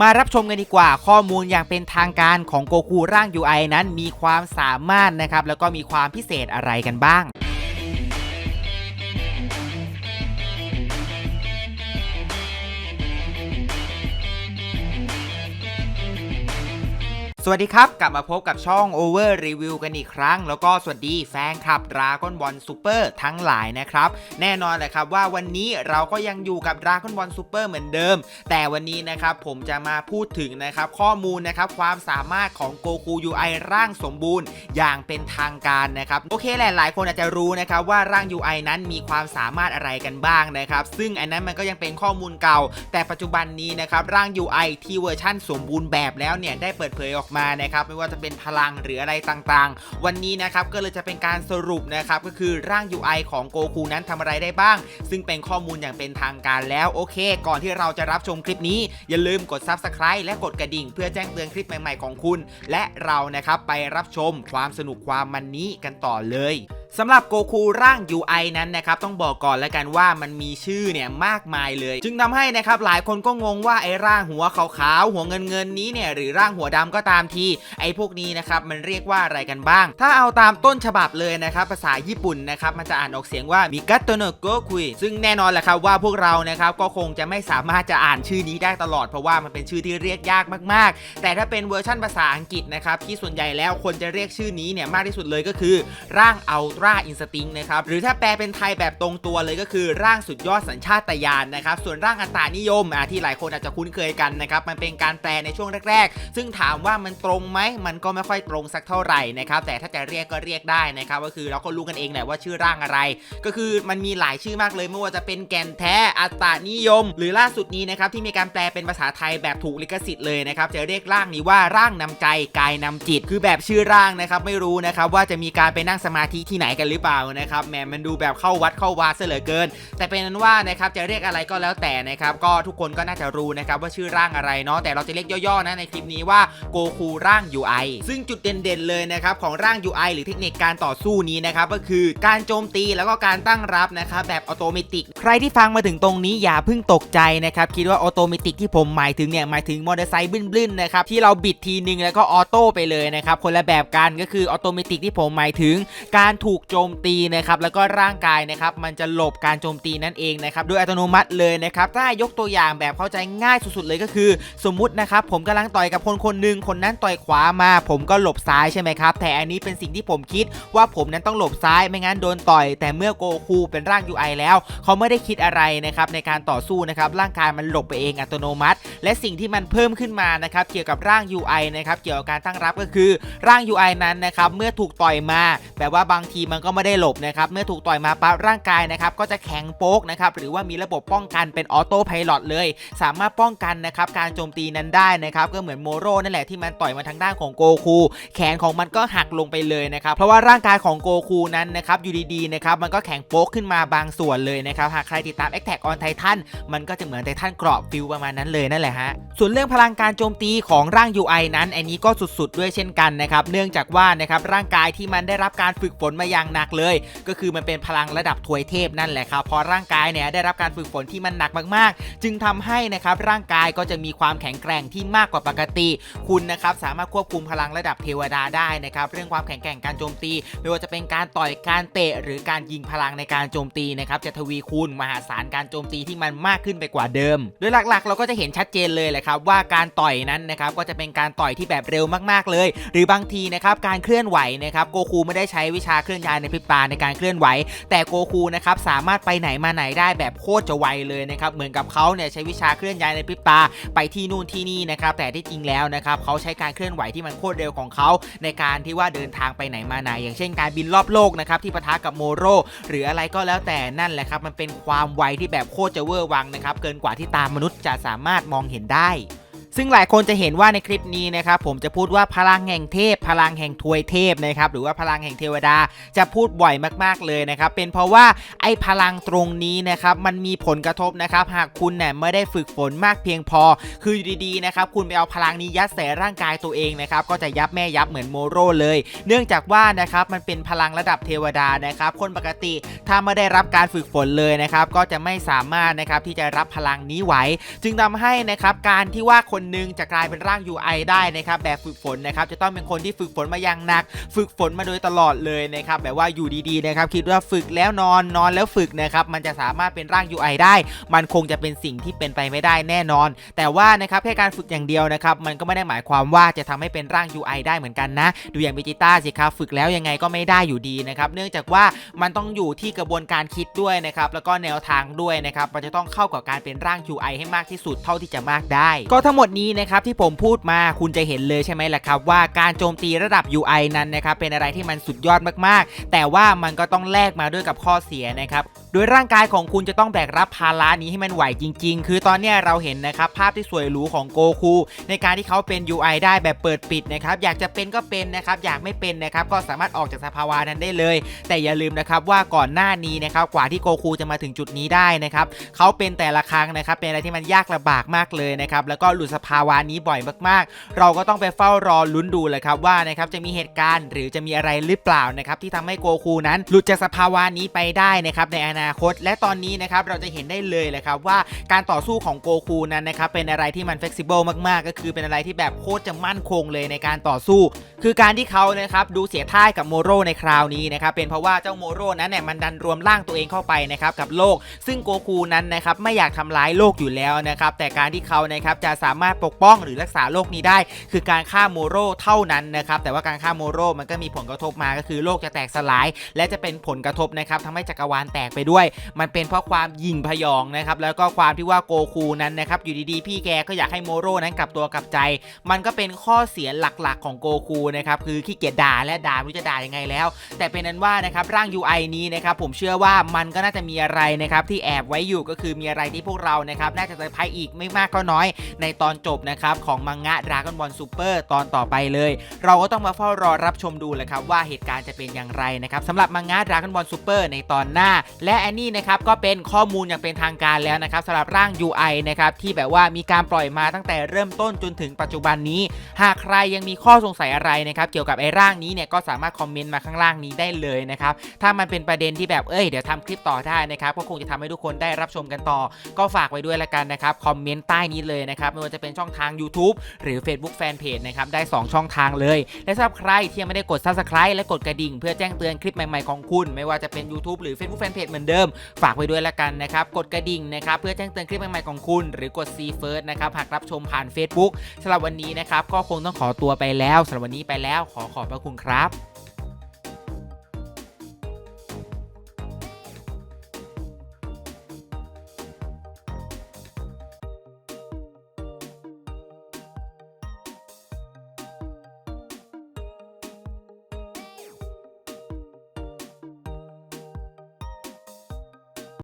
มารับชมกันดีกว่าข้อมูลอย่างเป็นทางการของโกคูร่าง UI นั้นมีความสามารถนะครับแล้วก็มีความพิเศษอะไรกันบ้าง สวัสดีครับ กลับมาพบกับช่อง Over Review กันอีกครั้ง แล้วก็สวัสดีแฟนคลับ Dragon Ball Super ทั้งหลายนะครับ แน่นอนแหละครับว่าวันนี้เราก็ยังอยู่กับ Dragon Ball Super เหมือนเดิม แต่วันนี้นะครับผมจะมาพูดถึงนะครับข้อมูลนะครับความสามารถของ Goku UI ร่างสมบูรณ์อย่างเป็นทางการนะครับ โอเคแหละหลายคนอาจจะรู้นะครับว่าร่าง UI นั้นมีความสามารถอะไรกันบ้างนะครับซึ่งอันนั้นมันก็ยังเป็นข้อมูลเก่า แต่ปัจจุบันนี้นะครับร่าง UI ที่เวอร์ชั่นสมบูรณ์แบบแล้วเนี่ยได้เปิดเผยออกมานะครับไม่ว่าจะเป็นพลังหรืออะไรต่างๆ วันนี้นะครับก็เลยจะเป็นการสรุปนะครับก็คือร่าง UI ของโกคูนั้นทำอะไรได้บ้าง ซึ่งเป็นข้อมูลอย่างเป็นทางการแล้วโอเค ก่อนที่เราจะรับชมคลิปนี้ อย่าลืมกด Subscribe และกดกระดิ่ง เพื่อแจ้งเตือนคลิปใหม่ๆของคุณ และเรานะครับไปรับชมความสนุกความมันนี้กันต่อเลย สำหรับโกคูร่าง UI นั้นนะครับต้องบอกก่อนแล้วกันว่ามันมีชื่อเนี่ยมากมายเลย จึงทำให้นะครับหลายคนก็งงว่าไอ้ร่างหัวขาวๆหัวเงินเงินนี้เนี่ยหรือร่างหัวดำก็ตามทีไอ้พวกนี้นะครับมันเรียกว่าอะไรกันบ้าง ถ้าเอาตามต้นฉบับเลยนะครับภาษาญี่ปุ่นนะครับมันจะอ่านออกเสียงว่ามิกัตโตโนโกคุยซึ่งแน่นอนแหละครับว่าพวกเรานะครับก็คงจะไม่สามารถจะอ่านชื่อนี้ได้ตลอดเพราะว่ามันเป็นชื่อที่เรียกยากมากๆ แต่ถ้าเป็นเวอร์ชั่นภาษาอังกฤษนะครับที่ส่วนใหญ่แล้วคนจะเรียกชื่อนี้เนี่ยมากที่สุดเลยก็คือ ร่างอัลตราอินสติ้งนะครับ หรือถ้าแปลเป็นไทยแบบตรงตัวเลยก็คือร่างสุดยอดสัญชาตญาณนะครับ ส่วนร่างอัตตานิยมอะที่หลายคนอาจจะคุ้นเคยกันนะครับ มันเป็นการแปลในช่วงแรก ๆ ซึ่งถามว่ามันตรงไหม มันก็ไม่ค่อยตรงสักเท่าไหร่นะครับ แต่ถ้าจะเรียกก็เรียกได้นะครับ ก็คือเราก็รู้กันเองแหละว่าชื่อร่างอะไร ก็คือมันมีหลายชื่อมากเลยไม่ว่าจะเป็นแกนแท้อัตตานิยม หรือล่าสุดนี้นะครับที่มีการแปลเป็นภาษาไทยแบบถูกลิขสิทธิ์เลยนะครับจะเรียกร่างนี้ว่าร่างนำใจกายนำจิต คือแบบชื่อร่างนะครับไม่รู้นะครับว่าจะมีการไปนั่งสมาธิที่ไหนกันหรือเปล่านะครับแหมมันดูแบบเข้าวัดเข้าวาซะเหลือเกิน แต่เป็นนั้นว่านะครับจะเรียกอะไรก็แล้วแต่นะครับก็ทุกคนก็น่าจะรู้นะครับว่าชื่อร่างอะไรเนาะแต่เราจะเรียกย่อๆนะในคลิปนี้ว่าโกคูร่าง UI ซึ่งจุดเด่นๆเลยนะครับของร่าง UI หรือเทคนิคการต่อสู้นี้นะครับก็คือการโจมตีแล้วก็การตั้งรับนะครับแบบออโตเมติก ใครที่ฟังมาถึงตรงนี้อย่าเพิ่งตกใจนะครับคิดว่าออโตเมติกที่ผมหมายถึงเนี่ยหมายถึงมอเตอร์ไซค์บึ้นๆนะครับที่เราบิดทีนึงแล้วก็ออโต้ไปเลยนะครับคนละแบบกันก็คือออโตเมติกที่ผมหมายถึงการถูกูกโจมตีนะครับแล้วก็ร่างกายนะครับมันจะหลบการโจมตีนั่นเองนะครับโดยอัตโนมัติเลยนะครับถ้ายกตัวอย่างแบบเข้าใจง่ายสุดๆเลยก็คือ สมมุตินะครับผมกำลังต่อยกับคนคนหนึ่งคนนั้นต่อยขวามา ผมก็หลบซ้ายใช่ไหมครับแต่อันนี้เป็นสิ่งที่ผมคิดว่าผมนั้นต้องหลบซ้ายไม่งั้นโดนต่อย แต่เมื่อโกคูเป็นร่าง UI แล้ว เขาไม่ได้คิดอะไรนะครับในการต่อสู้นะครับร่างกายมันหลบไปเองอัตโนมัติ และสิ่งที่มันเพิ่มขึ้นมานะครับเกี่ยวกับร่าง UI นะครับเกี่ยวกับการตั้งรับก็คือร่าง UI นั้นนะครับเมื่อถูกต่อยมาแบบว่าบางทีมันก็ไม่ได้หลบนะครับเมื่อถูกต่อยมาปั๊บร่างกายนะครับก็จะแข็งโป๊กนะครับหรือว่ามีระบบป้องกันเป็นออโต้ไพลอตเลย สามารถป้องกันนะครับการโจมตีนั้นได้นะครับก็เหมือนโมโรนั่นแหละที่มันต่อยมาทางด้านของโกคูแขนของมันก็หักลงไปเลยนะครับเพราะว่าร่างกายของโกคูนั้นนะครับอยู่ดีๆนะครับมันก็แข็งโป๊กขึ้นมาบางส่วนเลยนะครับหากใครติดตาม a อ t แทกออนไททันมันก็จะเหมือนไททันกรอบฟิลประมาณนั้นเลยนั่นแหละฮะส่วนเรื่องพลังการโจมตีของร่าง UI นั้นอันนี้ก็สุดๆ ด้วยเช่นกันนะครับเนื่องจากว่านะครับร่างกายที่มันได้รับการฝึกฝนมาอย่างหนักเลย ก็คือมันเป็นพลังระดับถวยเทพนั่นแหละครับพอร่างกายเนี่ยได้รับการฝึกฝนที่มันหนักมากๆ จึงทำให้นะครับร่างกายก็จะมีความแข็งแกร่งที่มากกว่าปกติ คุณนะครับสามารถควบคุมพลังระดับเทวดาได้นะครับเรื่องความแข็งแกร่งการโจมตี ไม่ว่าจะเป็นการต่อยการเตะ หรือการยิงพลังในการโจมตีนะครับจะทวีคูณมหาศาลการโจมตีที่มันมากขึ้นไปกว่าเดิม โดยหลักๆ เราก็จะเห็นชัดเจนเลยแหละครับว่าการต่อยนั้นนะครับก็จะเป็นการต่อยที่แบบเร็วมากๆเลย หรือบางทีนะครับการเคลื่อนไหวนะครับโกคูไม่ได้ใช้วิชาเคลื่อนยายในพริบตาในการเคลื่อนไหว แต่โกคูนะครับสามารถไปไหนมาไหนได้แบบโคตรจะไวเลยนะครับเหมือนกับเขาเนี่ยใช้วิชาเคลื่อนย้ายในพริบตาไปที่นู่นที่นี่นะครับแต่ที่จริงแล้วนะครับเขาใช้การเคลื่อนไหวที่มันโคตรเร็วของเขาในการที่ว่าเดินทางไปไหนมาไหน อย่างเช่นการบินรอบโลกนะครับที่ปะทะกับโมโรหรืออะไรก็แล้วแต่นั่นแหละครับมันเป็นความไวที่แบบโคตรจะเวอร์วังนะครับเกินกว่าที่ตามนุษย์จะสามารถมองเห็นได้ ซึ่งหลายคนจะเห็นว่าในคลิปนี้นะครับผมจะพูดว่าพลังแห่งเทพ พลังแห่งทวยเทพนะครับหรือว่าพลังแห่งเทวดาจะพูดบ่อยมากๆเลยนะครับเป็นเพราะว่าไอ้พลังตรงนี้นะครับมันมีผลกระทบนะครับหากคุณเนี่ยไม่ได้ฝึกฝนมากเพียงพอ คือดีๆนะครับคุณไปเอาพลังนี้ยัดใส่ร่างกายตัวเองนะครับก็จะยับแม่ยับเหมือนโมโรเลย เนื่องจากว่านะครับมันเป็นพลังระดับเทวดานะครับคนปกติถ้าไม่ได้รับการฝึกฝนเลยนะครับก็จะไม่สามารถนะครับที่จะรับพลังนี้ไหว จึงทำให้นะครับการที่ว่าคนหนึ่งจะกลายเป็นร่าง UI ได้นะครับแบบฝึกฝนนะครับจะต้องเป็นคนที่ฝึกฝนมาอย่างหนัก ฝึกฝนมาโดยตลอดเลยนะครับแบบว่าอยู่ดีๆนะครับคิดว่าฝึกแล้วนอนนอนแล้วฝึกนะครับมันจะสามารถเป็นร่าง UI ได้ มันคงจะเป็นสิ่งที่เป็นไปไม่ได้แน่นอน แต่ว่านะครับแค่การฝึกอย่างเดียวนะครับมันก็ไม่ได้หมายความว่าจะทำให้เป็นร่าง UI ได้เหมือนกันนะ ดูอย่างเบจิต้าสิครับฝึกแล้วยังไงก็ไม่ได้อยู่ดีนะครับเนื่องจากว่ามันต้องอยู่ที่กระบวนการคิดด้วยนะครับแล้วก็แนวทางด้วยนะครับมันจะต้องเข้ากับการเป็นร่าง UI ให้มากที่สุดเท่าที่จะมากได้ ก็ทั้งหมดนี้นะครับที่ผมพูดมาคุณจะเห็นเลยใช่ไหมล่ะครับว่าการโจมตีระดับ UI นั้นนะครับเป็นอะไรที่มันสุดยอดมากๆ แต่ว่ามันก็ต้องแลกมาด้วยกับข้อเสียนะครับโดยร่างกายของคุณจะต้องแบกรับภาระนี้ให้มันไหวจริง ๆ คือตอนนี้เราเห็นนะครับภาพที่สวยหรูของโกคูในการที่เขาเป็น UI ได้แบบเปิดปิดนะครับอยากจะเป็นก็เป็นนะครับอยากไม่เป็นนะครับก็สามารถออกจากสภาวะนั้นได้เลย แต่อย่าลืมนะครับว่าก่อนหน้านี้นะครับกว่าที่โกคูจะมาถึงจุดนี้ได้นะครับเขาเป็นแต่ละครั้งนะครับเป็นอะไรที่มันยากลำบากมากเลยนะครับแล้วก็หลุดสภาวะนี้บ่อยมากๆ เราก็ต้องไปเฝ้ารอลุ้นดูเลยครับว่านะครับจะมีเหตุการณ์หรือจะมีอะไรหรือเปล่านะครับที่ทำให้โกคูนั้นหลุดจากสภาวะนี้ไปได้นะครับในอนาคต และตอนนี้นะครับเราจะเห็นได้เลยเลยครับว่าการต่อสู้ของโกคูนั้นนะครับเป็นอะไรที่มัน flexible มากๆ ก็คือเป็นอะไรที่แบบโคตรจะมั่นคงเลยในการต่อสู้ คือการที่เขานะครับดูเสียท่ายกับโมโรในคราวนี้นะครับเป็นเพราะว่าเจ้าโมโรนั้นเนี่ยมันดันรวมร่างตัวเองเข้าไปนะครับกับโลก ซึ่งโกคูนั้นนะครับไม่อยากทำร้ายโลกอยู่แล้วนะครับแต่การที่เขานะครับจะสามารถปกป้องหรือรักษาโลกนี้ได้ คือการฆ่าโมโรเท่านั้นนะครับแต่ว่าการฆ่าโมโรมันก็มีผลกระทบมาก็คือโลกจะแตกสลาย และจะเป็นผลกระทบนะครับทำให้จักรวาลแตกไปด้วย มันเป็นเพราะความยิงพยองนะครับแล้วก็ความที่ว่าโกคูนั้นนะครับอยู่ดีๆ พี่แกก็อยากให้โมโรนั้นกลับตัวกลับใจ มันก็เป็นข้อเสียหลักๆ ของโกคูนะครับคือขี้เกียจด่าและด่าไม่รู้จะด่ายังไงแล้ว แต่เป็นนั้นว่านะครับร่าง UI นี้นะครับผมเชื่อว่ามันก็น่าจะมีอะไรนะครับที่แอบไว้อยู่ก็คือมีอะไรที่พวกเรานะครับน่าจะเซอร์ไพรส์อีกไม่มากก็น้อย ในตอนจบนะครับของมังงะ Dragon Ball Super ตอนต่อไปเลย เราก็ต้องมาเฝ้ารอรับชมดูแหละครับว่าเหตุการณ์จะเป็นอย่างไรนะครับสำหรับมังงะ Dragon Ball Super ในตอนหน้า และอันนี้นะครับก็เป็นข้อมูลอย่างเป็นทางการแล้วนะครับสำหรับร่าง UI นะครับที่แบบว่ามีการปล่อยมาตั้งแต่เริ่มต้นจนถึงปัจจุบันนี้ หากใครยังมีข้อสงสัยอะไรนะครับเกี่ยวกับไอ้ร่างนี้เนี่ยก็สามารถคอมเมนต์มาข้างล่างนี้ได้เลยนะครับถ้ามันเป็นประเด็นที่แบบเอ้ยเดี๋ยวทำคลิปต่อได้นะครับก็คงจะทำให้ทุกคนได้รับชมกันต่อ ก็ฝากไว้ด้วยละกันนะครับคอมเมนต์ใต้นี้เลยนะครับไม่ว่าจะเป็นช่องทาง YouTube หรือ Facebook Fanpage นะครับได้ 2 ช่องทางเลย และสำหรับใครที่ยังไม่ได้กด Subscribe และกดกระดิ่ง เพื่อแจ้งเตือนคลิปใหม่ๆของคุณ ไม่ว่าจะเป็น YouTube หรือ Facebook Fanpage เหมือนเดิม ฝากไว้ด้วยละกันนะครับกดกระดิ่งนะครับเพื่อแจ้งเตือนคลิปใหม่ๆของคุณ หรือกด See First นะครับหากรับชมผ่าน Facebook สำหรับวันนี้นะครับก็คงต้องขอตัวไปแล้วสำหรับวันนี้ไปแล้วขอขอบพระคุณครับ